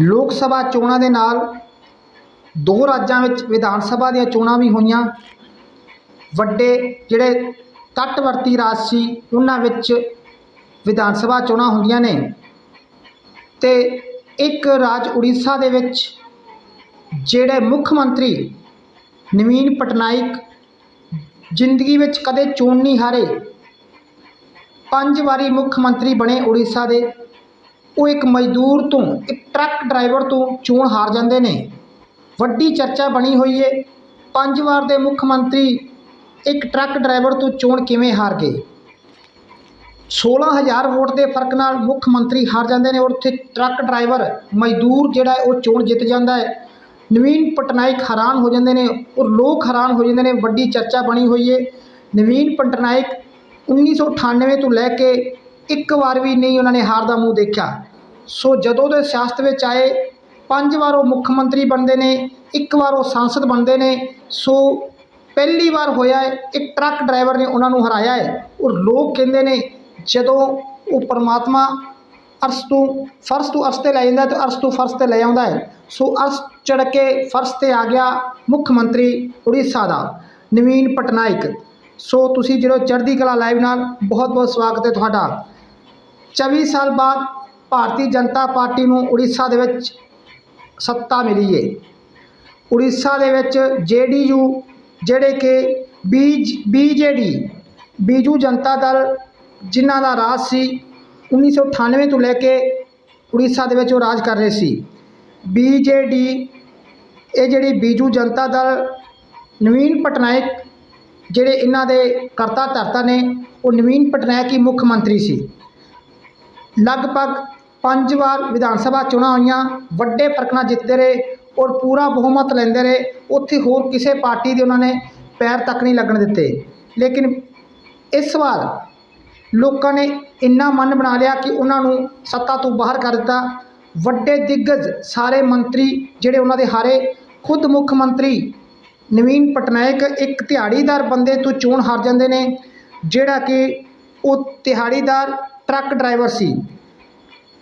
ਲੋਕ ਸਭਾ ਚੋਣਾਂ ਦੇ ਨਾਲ ਦੋ ਰਾਜਾਂ ਵਿੱਚ ਵਿਧਾਨ ਸਭਾ ਦੀਆਂ ਚੋਣਾਂ ਵੀ ਹੋਈਆਂ। ਵੱਡੇ ਜਿਹੜੇ ਤੱਟਵਰਤੀ ਰਾਜ ਸੀ, ਉਹਨਾਂ ਵਿੱਚ ਵਿਧਾਨ ਸਭਾ ਚੋਣਾਂ ਹੁੰਦੀਆਂ ਨੇ। ਤੇ ਇੱਕ ਰਾਜ ਉੜੀਸਾ ਦੇ ਵਿੱਚ ਜਿਹੜੇ ਮੁੱਖ ਮੰਤਰੀ ਨਵੀਨ ਪਟਨਾਇਕ ਜ਼ਿੰਦਗੀ ਵਿੱਚ ਕਦੇ ਚੋਣ ਨਹੀਂ ਹਾਰੇ, ਪੰਜ ਵਾਰੀ ਮੁੱਖ ਮੰਤਰੀ ਬਣੇ ਉੜੀਸਾ ਦੇ। ਉਹ ਇੱਕ ਮਜ਼ਦੂਰ ਤੋਂ, ਇੱਕ ਟਰੱਕ ਡਰਾਈਵਰ ਤੋਂ ਚੋਣ ਹਾਰ ਜਾਂਦੇ ਨੇ। ਵੱਡੀ ਚਰਚਾ ਬਣੀ ਹੋਈ ਏ। ਪੰਜ ਵਾਰ ਦੇ ਮੁੱਖ ਮੰਤਰੀ ਇੱਕ ਟਰੱਕ ਡਰਾਈਵਰ ਤੋਂ ਚੋਣ ਕਿਵੇਂ ਹਾਰ ਗਏ? 16000 ਵੋਟ ਦੇ ਫ਼ਰਕ ਨਾਲ ਮੁੱਖ ਮੰਤਰੀ ਹਾਰ ਜਾਂਦੇ ਨੇ ਔਰ ਉੱਥੇ ਟਰੱਕ ਡਰਾਈਵਰ, ਮਜ਼ਦੂਰ ਜਿਹੜਾ ਉਹ ਚੋਣ ਜਿੱਤ ਜਾਂਦਾ ਹੈ। ਨਵੀਨ ਪਟਨਾਇਕ ਹੈਰਾਨ ਹੋ ਜਾਂਦੇ ਨੇ ਔਰ ਲੋਕ ਹੈਰਾਨ ਹੋ ਜਾਂਦੇ ਨੇ, ਵੱਡੀ ਚਰਚਾ ਬਣੀ ਹੋਈ ਏ। ਨਵੀਨ ਪਟਨਾਇਕ 1998 ਤੋਂ ਲੈ ਕੇ ਇੱਕ ਵਾਰ ਵੀ ਨਹੀਂ ਉਹਨਾਂ ਨੇ ਹਾਰ ਦਾ ਮੂੰਹ ਦੇਖਿਆ। ਸੋ ਜਦੋਂ ਦੇ ਸਿਆਸਤ ਵਿੱਚ ਆਏ, ਪੰਜ ਵਾਰ ਉਹ ਮੁੱਖ ਮੰਤਰੀ ਬਣਦੇ ਨੇ, ਇੱਕ ਵਾਰ ਉਹ ਸੰਸਦ ਬਣਦੇ ਨੇ, ਸੋ ਪਹਿਲੀ ਵਾਰ ਹੋਇਆ ਹੈ, ਇੱਕ ਟਰੱਕ ਡਰਾਈਵਰ ਨੇ ਉਹਨਾਂ ਨੂੰ ਹਰਾਇਆ ਹੈ। ਔਰ ਲੋਕ ਕਹਿੰਦੇ ਨੇ, ਜਦੋਂ ਉਹ ਪਰਮਾਤਮਾ ਅਰਸ਼ ਤੋਂ ਫਰਸ਼ ਤੋਂ ਅਰਸ਼ ਤੇ ਲੈ ਜਾਂਦਾ ਹੈ, ਤੇ ਅਰਸ਼ ਤੋਂ ਫਰਸ਼ ਤੇ ਲੈ ਆਉਂਦਾ ਹੈ। ਸੋ ਅਰਸ਼ ਚੜ੍ਹ ਕੇ ਫਰਸ਼ ਤੇ ਆ ਗਿਆ ਮੁੱਖ ਮੰਤਰੀ ਉੜੀਸਾ ਦਾ, ਨਵੀਨ ਪਟਨਾਇਕ। ਸੋ ਤੁਸੀਂ ਜਿਹੜਾ ਚੜ੍ਹਦੀ ਕਲਾ ਲਾਈਵ ਨਾਲ ਬਹੁਤ ਬਹੁਤ ਸਵਾਗਤ ਹੈ ਤੁਹਾਡਾ। 24 ਸਾਲ ਬਾਅਦ ਭਾਰਤੀ ਜਨਤਾ ਪਾਰਟੀ ਨੂੰ ਉੜੀਸਾ ਦੇ ਵਿੱਚ ਸੱਤਾ ਮਿਲੀ ਹੈ ਉੜੀਸਾ ਦੇ ਵਿੱਚ ਜੇਡੀਯੂ ਜਿਹੜੇ ਕਿ ਬੀਜ, ਬੀਜੇਡੀ, ਬੀਜੂ ਜਨਤਾ ਦਲ ਜਿਨ੍ਹਾਂ ਦਾ ਰਾਜ ਸੀ 1998 ਤੋਂ ਲੈ ਕੇ ਉੜੀਸਾ ਦੇ ਵਿੱਚ ਉਹ ਰਾਜ ਕਰ ਰਹੇ ਸੀ। ਬੀਜੇਡੀ, ਇਹ ਜਿਹੜੀ ਬੀਜੂ ਜਨਤਾ ਦਲ, ਨਵੀਨ ਪਟਨਾਇਕ ਜਿਹੜੇ ਇਹਨਾਂ ਦੇ ਕਰਤਾ ਧਰਤਾ ਨੇ, ਉਹ ਨਵੀਨ ਪਟਨਾਇਕ ਹੀ ਮੁੱਖ ਮੰਤਰੀ ਸੀ। ਲਗਭਗ ਪੰਜ ਵਾਰ ਵਿਧਾਨ ਸਭਾ ਚੋਣਾਂ ਹੋਈਆਂ, ਵੱਡੇ ਫ਼ਰਕ ਜਿੱਤਦੇ ਰਹੇ ਔਰ ਪੂਰਾ ਬਹੁਮਤ ਲੈਂਦੇ ਰਹੇ, ਉੱਥੇ ਹੋਰ ਕਿਸੇ ਪਾਰਟੀ ਦੇ ਉਹਨਾਂ ਨੇ ਪੈਰ ਤੱਕ ਨਹੀਂ ਲੱਗਣ ਦਿੱਤੇ। ਲੇਕਿਨ ਇਸ ਵਾਰ ਲੋਕਾਂ ਨੇ ਇੰਨਾ ਮਨ ਬਣਾ ਲਿਆ ਕਿ ਉਹਨਾਂ ਨੂੰ ਸੱਤਾ ਤੋਂ ਬਾਹਰ ਕਰ ਦਿੱਤਾ। ਵੱਡੇ ਦਿੱਗਜ ਸਾਰੇ ਮੰਤਰੀ ਜਿਹੜੇ ਉਹਨਾਂ ਦੇ ਹਾਰੇ, ਖੁਦ ਮੁੱਖ ਮੰਤਰੀ ਨਵੀਨ ਪਟਨਾਇਕ ਇੱਕ ਦਿਹਾੜੀਦਾਰ ਬੰਦੇ ਤੋਂ ਚੋਣ ਹਾਰ ਜਾਂਦੇ ਨੇ, ਜਿਹੜਾ ਕਿ ਉਹ ਦਿਹਾੜੀਦਾਰ ਟਰੱਕ ਡਰਾਈਵਰ ਸੀ।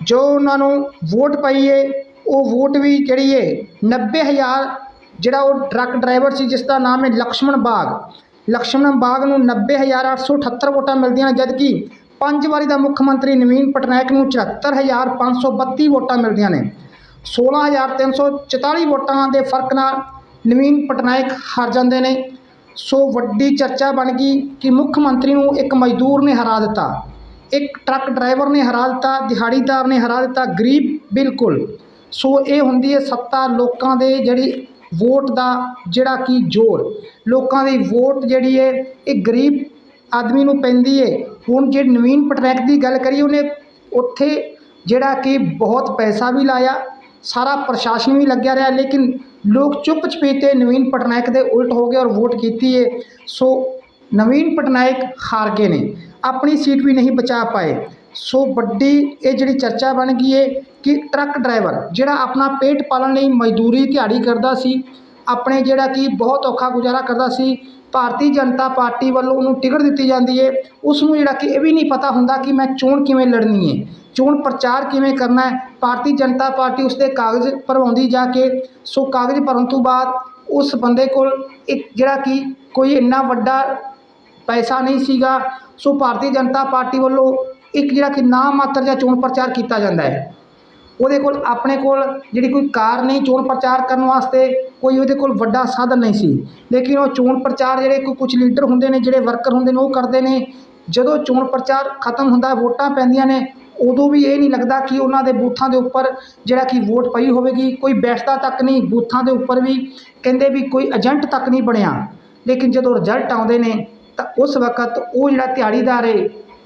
ਜੋ ਉਹਨਾਂ ਨੂੰ ਵੋਟ ਪਈ ਏ ਉਹ ਵੋਟ ਵੀ ਜਿਹੜੀ ਏ 90000 ਜਿਹੜਾ ਉਹ ਟਰੱਕ ਡਰਾਈਵਰ ਸੀ, ਜਿਸ ਦਾ ਨਾਮ ਹੈ ਲਕਸ਼ਮਣ ਬਾਗ। ਲਕਸ਼ਮਣ ਬਾਗ ਨੂੰ 90878 ਵੋਟਾਂ ਮਿਲਦੀਆਂ ਜਦ ਕਿ ਪੰਜ ਵਾਰੀ ਦਾ ਮੁੱਖ ਮੰਤਰੀ ਨਵੀਨ ਪਟਨਾਇਕ ਨੂੰ 74532 ਵੋਟਾਂ ਮਿਲਦੀਆਂ ਨੇ। 16344 ਵੋਟਾਂ ਦੇ ਫ਼ਰਕ ਨਾਲ ਨਵੀਨ ਪਟਨਾਇਕ ਹਾਰ ਜਾਂਦੇ ਨੇ। ਸੋ ਵੱਡੀ ਚਰਚਾ ਬਣ ਗਈ ਕਿ ਮੁੱਖ ਮੰਤਰੀ ਨੂੰ ਇੱਕ ਮਜ਼ਦੂਰ ਨੇ ਹਰਾ ਦਿੱਤਾ। ਇੱਕ ਟਰੱਕ ਡਰਾਈਵਰ ਨੇ ਹਰਾ ਦਿੱਤਾ, ਦਿਹਾੜੀਦਾਰ ਨੇ ਹਰਾ ਦਿੱਤਾ, ਗਰੀਬ ਬਿਲਕੁਲ। ਸੋ ਇਹ ਹੁੰਦੀ ਹੈ ਸੱਤਾ ਲੋਕਾਂ ਦੇ ਜਿਹੜੀ ਵੋਟ ਦਾ ਜਿਹੜਾ ਕਿ ਜ਼ੋਰ। ਲੋਕਾਂ ਦੀ ਵੋਟ ਜਿਹੜੀ ਹੈ, ਇਹ ਗਰੀਬ ਆਦਮੀ ਨੂੰ ਪੈਂਦੀ ਹੈ। ਹੁਣ ਜੇ ਨਵੀਨ ਪਟਨਾਇਕ ਦੀ ਗੱਲ ਕਰੀਏ, ਉਹਨੇ ਉੱਥੇ ਜਿਹੜਾ ਕਿ ਬਹੁਤ ਪੈਸਾ ਵੀ ਲਾਇਆ, ਸਾਰਾ ਪ੍ਰਸ਼ਾਸਨ ਵੀ ਲੱਗਿਆ ਰਿਹਾ, ਲੇਕਿਨ ਲੋਕ ਚੁੱਪ ਚਪੀਤੇ ਨਵੀਨ ਪਟਨਾਇਕ ਦੇ ਉਲਟ ਹੋ ਗਏ ਔਰ ਵੋਟ ਕੀਤੀ ਹੈ। ਸੋ ਨਵੀਨ ਪਟਨਾਇਕ ਹਾਰ ਗਏ ਨੇ। ਆਪਣੀ ਸੀਟ ਵੀ ਨਹੀਂ ਬਚਾ ਪਾਏ। ਸੋ ਵੱਡੀ ਇਹ ਜਿਹੜੀ ਚਰਚਾ ਬਣ ਗਈ ਹੈ ਕਿ ਟਰੱਕ ਡਰਾਈਵਰ ਜਿਹੜਾ ਆਪਣਾ ਪੇਟ ਪਾਲਣ ਲਈ ਮਜ਼ਦੂਰੀ ਦਿਹਾੜੀ ਕਰਦਾ ਸੀ, ਆਪਣੇ ਜਿਹੜਾ ਕਿ ਬਹੁਤ ਔਖਾ ਗੁਜ਼ਾਰਾ ਕਰਦਾ ਸੀ, ਭਾਰਤੀ ਜਨਤਾ ਪਾਰਟੀ ਵੱਲੋਂ ਉਹਨੂੰ ਟਿਕਟ ਦਿੱਤੀ ਜਾਂਦੀ ਹੈ ਉਸ ਨੂੰ ਜਿਹੜਾ ਕਿ ਇਹ ਵੀ ਨਹੀਂ ਪਤਾ ਹੁੰਦਾ ਕਿ ਮੈਂ ਚੋਣ ਕਿਵੇਂ ਲੜਨੀ ਹੈ ਚੋਣ ਪ੍ਰਚਾਰ ਕਿਵੇਂ ਕਰਨਾ ਹੈ ਭਾਰਤੀ ਜਨਤਾ ਪਾਰਟੀ ਉਸ ਦੇ ਕਾਗਜ਼ ਭਰਵਾਉਂਦੀ ਜਾ ਕੇ, ਸੋ ਕਾਗਜ਼ ਭਰਨ ਤੋਂ ਬਾਅਦ ਉਸ ਬੰਦੇ ਕੋਲ ਇੱਕ ਜਿਹੜਾ ਕਿ ਕੋਈ ਇੰਨਾ ਵੱਡਾ ਪੈਸਾ ਨਹੀਂ ਸੀਗਾ ਸੋ ਭਾਰਤੀ ਜਨਤਾ ਪਾਰਟੀ ਵੱਲੋਂ ਇੱਕ ਜਿਹੜਾ ਕਿ ਨਾਮ ਮਾਤਰ ਜਿਹਾ ਚੋਣ ਪ੍ਰਚਾਰ ਕੀਤਾ ਜਾਂਦਾ ਹੈ। ਉਹਦੇ ਕੋਲ ਆਪਣੇ ਕੋਲ ਜਿਹੜੀ ਕੋਈ ਕਾਰ ਨਹੀਂ ਚੋਣ ਪ੍ਰਚਾਰ ਕਰਨ ਵਾਸਤੇ, ਕੋਈ ਉਹਦੇ ਕੋਲ ਵੱਡਾ ਸਾਧਨ ਨਹੀਂ ਸੀ। ਲੇਕਿਨ ਉਹ ਚੋਣ ਪ੍ਰਚਾਰ ਜਿਹੜੇ ਕੋਈ ਕੁਝ ਲੀਡਰ ਹੁੰਦੇ ਨੇ, ਜਿਹੜੇ ਵਰਕਰ ਹੁੰਦੇ ਨੇ, ਉਹ ਕਰਦੇ ਨੇ। ਜਦੋਂ ਚੋਣ ਪ੍ਰਚਾਰ ਖਤਮ ਹੁੰਦਾ, ਵੋਟਾਂ ਪੈਂਦੀਆਂ ਨੇ, ਉਦੋਂ ਵੀ ਇਹ ਨਹੀਂ ਲੱਗਦਾ ਕਿ ਉਹਨਾਂ ਦੇ ਬੂਥਾਂ ਦੇ ਉੱਪਰ ਜਿਹੜਾ ਕਿ ਵੋਟ ਪਈ ਹੋਵੇਗੀ। ਕੋਈ ਬੈਠਦਾ ਤੱਕ ਨਹੀਂ, ਬੂਥਾਂ ਦੇ ਉੱਪਰ ਵੀ। ਕਹਿੰਦੇ ਵੀ ਕੋਈ ਏਜੰਟ ਤੱਕ ਨਹੀਂ ਬਣਿਆ। ਲੇਕਿਨ ਜਦੋਂ ਰਿਜ਼ਲਟ ਆਉਂਦੇ ਨੇ ਤਾਂ ਉਸ ਵਕਤ ਉਹ ਜਿਹੜਾ ਦਿਹਾੜੀਦਾਰ ਹੈ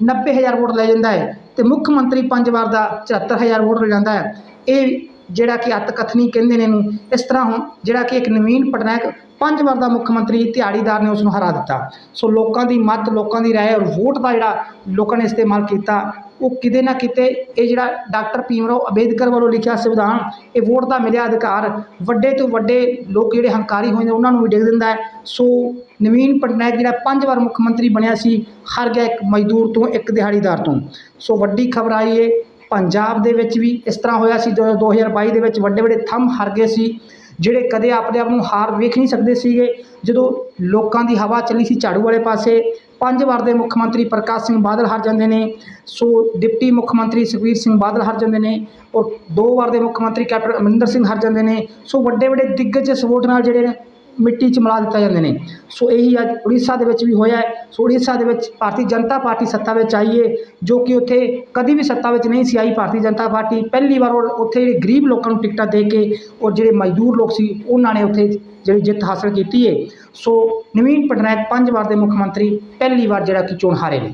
90000 ਵੋਟ ਲੈ ਜਾਂਦਾ ਹੈ ਤੇ ਮੁੱਖ ਮੰਤਰੀ ਪੰਜ ਵਾਰ ਦਾ 74000 ਵੋਟ ਲੈ ਜਾਂਦਾ ਹੈ ਇਹ ਜਿਹੜਾ ਕਿ ਅੱਤਕਥਨੀ ਕਹਿੰਦੇ ਨੇ ਇਹਨੂੰ, ਇਸ ਤਰ੍ਹਾਂ ਹੁਣ ਜਿਹੜਾ ਕਿ ਇੱਕ ਨਵੀਨ ਪਟਨਾਇਕ ਪੰਜ ਵਾਰ ਦਾ ਮੁੱਖ ਮੰਤਰੀ ਦਿਹਾੜੀਦਾਰ ਨੇ ਉਸ ਨੂੰ ਹਰਾ ਦਿੱਤਾ। ਸੋ ਲੋਕਾਂ ਦੀ ਮਤ, ਲੋਕਾਂ ਦੀ ਰਾਏ ਔਰ ਵੋਟ ਦਾ ਜਿਹੜਾ ਲੋਕਾਂ ਨੇ ਇਸਤੇਮਾਲ ਕੀਤਾ, ਉਹ ਕਿਤੇ ਨਾ ਕਿਤੇ ਇਹ ਜਿਹੜਾ ਡਾਕਟਰ ਭੀਮਰਾਓ ਅੰਬੇਦਕਰ ਵੱਲੋਂ ਲਿਖਿਆ ਸੰਵਿਧਾਨ, ਇਹ ਵੋਟ ਦਾ ਮਿਲਿਆ ਅਧਿਕਾਰ ਵੱਡੇ ਤੋਂ ਵੱਡੇ ਲੋਕ ਜਿਹੜੇ ਹੰਕਾਰੀ ਹੋਏ ਨੇ, ਉਹਨਾਂ ਨੂੰ ਵੀ ਡਿੱਗ ਦਿੰਦਾ ਹੈ। ਸੋ ਨਵੀਨ ਪਟਨਾਇਕ ਜਿਹੜਾ ਪੰਜ ਵਾਰ ਮੁੱਖ ਮੰਤਰੀ ਬਣਿਆ ਸੀ, ਹਰ ਗਿਆ ਇੱਕ ਮਜ਼ਦੂਰ ਤੋਂ, ਇੱਕ ਦਿਹਾੜੀਦਾਰ ਤੋਂ। ਸੋ ਵੱਡੀ ਖਬਰ ਆਈ ਹੈ ਪੰਜਾਬ ਦੇ ਵਿੱਚ ਵੀ ਇਸ ਤਰ੍ਹਾਂ ਹੋਇਆ ਸੀ, ਜਦੋਂ 2022 ਦੇ ਵਿੱਚ ਵੱਡੇ ਵੱਡੇ ਥੰਮ ਹਾਰ ਗਏ ਸੀ, ਜਿਹੜੇ ਕਦੇ ਆਪਣੇ ਆਪ ਨੂੰ ਹਾਰ ਵੇਖ ਨਹੀਂ ਸਕਦੇ ਸੀਗੇ। ਜਦੋਂ ਲੋਕਾਂ ਦੀ ਹਵਾ ਚੱਲੀ ਸੀ ਝਾੜੂ ਵਾਲੇ ਪਾਸੇ, ਪੰਜ ਵਾਰ ਦੇ ਮੁੱਖ ਮੰਤਰੀ ਪ੍ਰਕਾਸ਼ ਸਿੰਘ ਬਾਦਲ ਹਾਰ ਜਾਂਦੇ ਨੇ, ਸੋ ਡਿਪਟੀ ਮੁੱਖ ਮੰਤਰੀ ਸੁਖਬੀਰ ਸਿੰਘ ਬਾਦਲ ਹਾਰ ਜਾਂਦੇ ਨੇ, ਔਰ ਦੋ ਵਾਰ ਦੇ ਮੁੱਖ ਮੰਤਰੀ ਕੈਪਟਨ ਅਮਰਿੰਦਰ ਸਿੰਘ ਹਾਰ ਜਾਂਦੇ ਨੇ, ਸੋ ਵੱਡੇ ਵੱਡੇ ਦਿੱਗਜ ਸਪੋਰਟ ਨਾਲ ਜਿਹੜੇ ਨੇ ਮਿੱਟੀ 'ਚ ਮਿਲਾ ਦਿੱਤਾ ਜਾਂਦੇ ਨੇ। ਸੋ ਇਹੀ ਅੱਜ ਉੜੀਸਾ ਦੇ ਵਿੱਚ ਵੀ ਹੋਇਆ ਹੈ। ਸੋ ਉੜੀਸਾ ਦੇ ਵਿੱਚ ਭਾਰਤੀ ਜਨਤਾ ਪਾਰਟੀ ਸੱਤਾ ਵਿੱਚ ਆਈ ਹੈ ਜੋ ਕਿ ਉੱਥੇ ਕਦੀ ਵੀ ਸੱਤਾ ਵਿੱਚ ਨਹੀਂ ਸੀ ਆਈ ਭਾਰਤੀ ਜਨਤਾ ਪਾਰਟੀ। ਪਹਿਲੀ ਵਾਰ ਉਹ ਉੱਥੇ ਜਿਹੜੇ ਗਰੀਬ ਲੋਕਾਂ ਨੂੰ ਟਿਕਟਾਂ ਦੇ ਕੇ ਔਰ ਜਿਹੜੇ ਮਜ਼ਦੂਰ ਲੋਕ ਸੀ, ਉਹਨਾਂ ਨੇ ਉੱਥੇ ਜਿਹੜੀ ਜਿੱਤ ਹਾਸਲ ਕੀਤੀ ਹੈ ਸੋ ਨਵੀਨ ਪਟਨਾਇਕ ਪੰਜ ਵਾਰ ਦੇ ਮੁੱਖ ਮੰਤਰੀ, ਪਹਿਲੀ ਵਾਰ ਜਿਹੜਾ ਕਿ ਚੋਣ ਹਾਰੇ ਨੇ।